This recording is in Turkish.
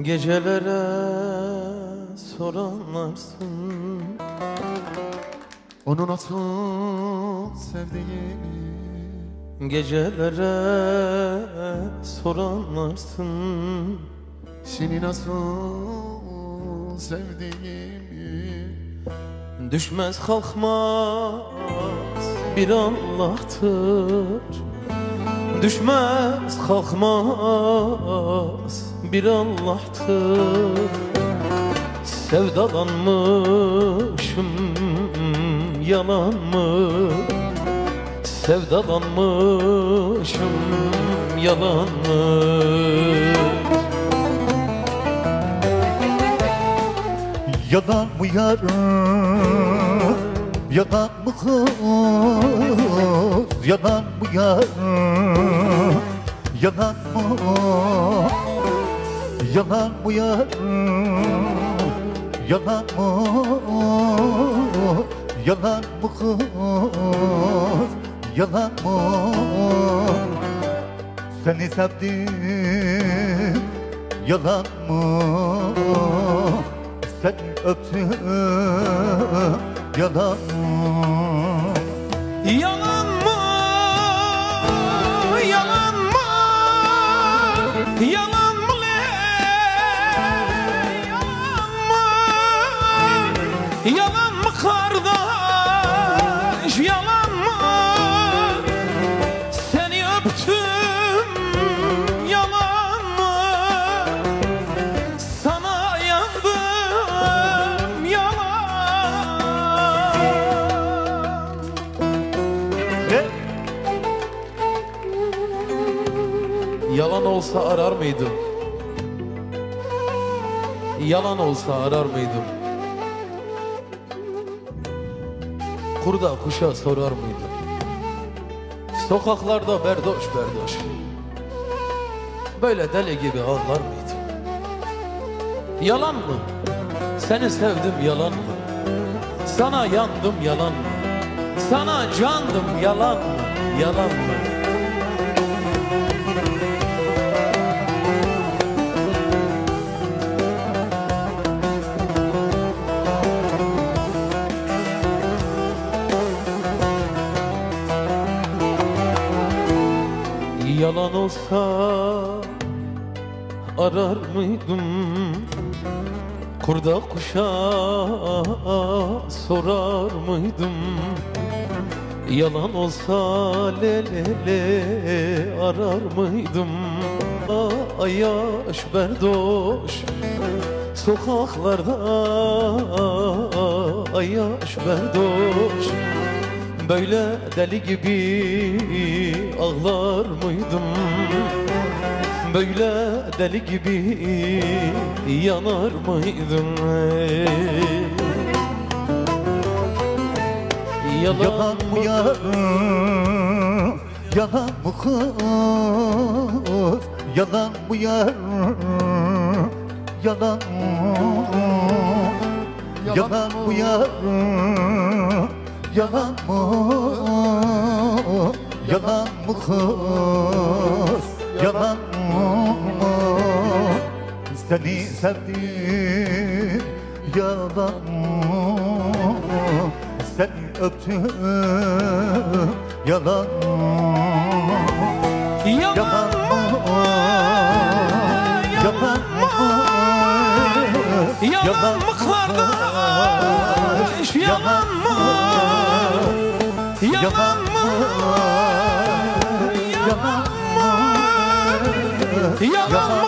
Gecelere soranlarsın. Onu nasıl sevdiğimi Gecelere soranlarsın. Seni nasıl sevdiğimi Düşmez kalkmaz bir Allah'tır Düşmez kalkmaz bir Allah'tır Sevdalanmışım yalan mı? Sevdalanmışım yalan mı? Yalan mı yarım Yalan mı kız Yalan mı yarım Yalan mı Yalan mı yarım Yalan mı Yalan mı kız Yalan mı Seni sevdim Yalan mı Seni öptüm Yalan mı Yalan mı? Yalan mı? Yalan kardeş? Yalan mı? Seni öptüm yalan mı? Sana yandım yalan Ne? Yalan olsa arar mıydım? Yalan olsa arar mıydım? Kurda kuşa sorar mıydım? Sokaklarda berdoş berdoş Böyle deli gibi ağlar mıydım? Yalan mı? Seni sevdim yalan mı? Sana yandım yalan mı? Sana candım yalan mı? Yalan mı? Yalan olsa arar mıydım? Kurda kuşa sorar mıydım? Yalan olsa le le arar mıydım? Ay yaş berdoş Sokaklarda ay yaş berdoş Böyle deli gibi ağlar mıydım? Böyle deli gibi yanar mıydım? Yalan mı yarım Yalan mı kız. Yalan mı yarım Yalan. Mı Yalan mı yarım Yalan mı Yalan mı kız Yalan mı Seni sevdim Yalan mı Seni öptüm Yalan mı Yalan Yalan mı? mı Yalan mı Yalan mı? Yalan mı? Yalan mı? Yalan mı kardeş? Yalan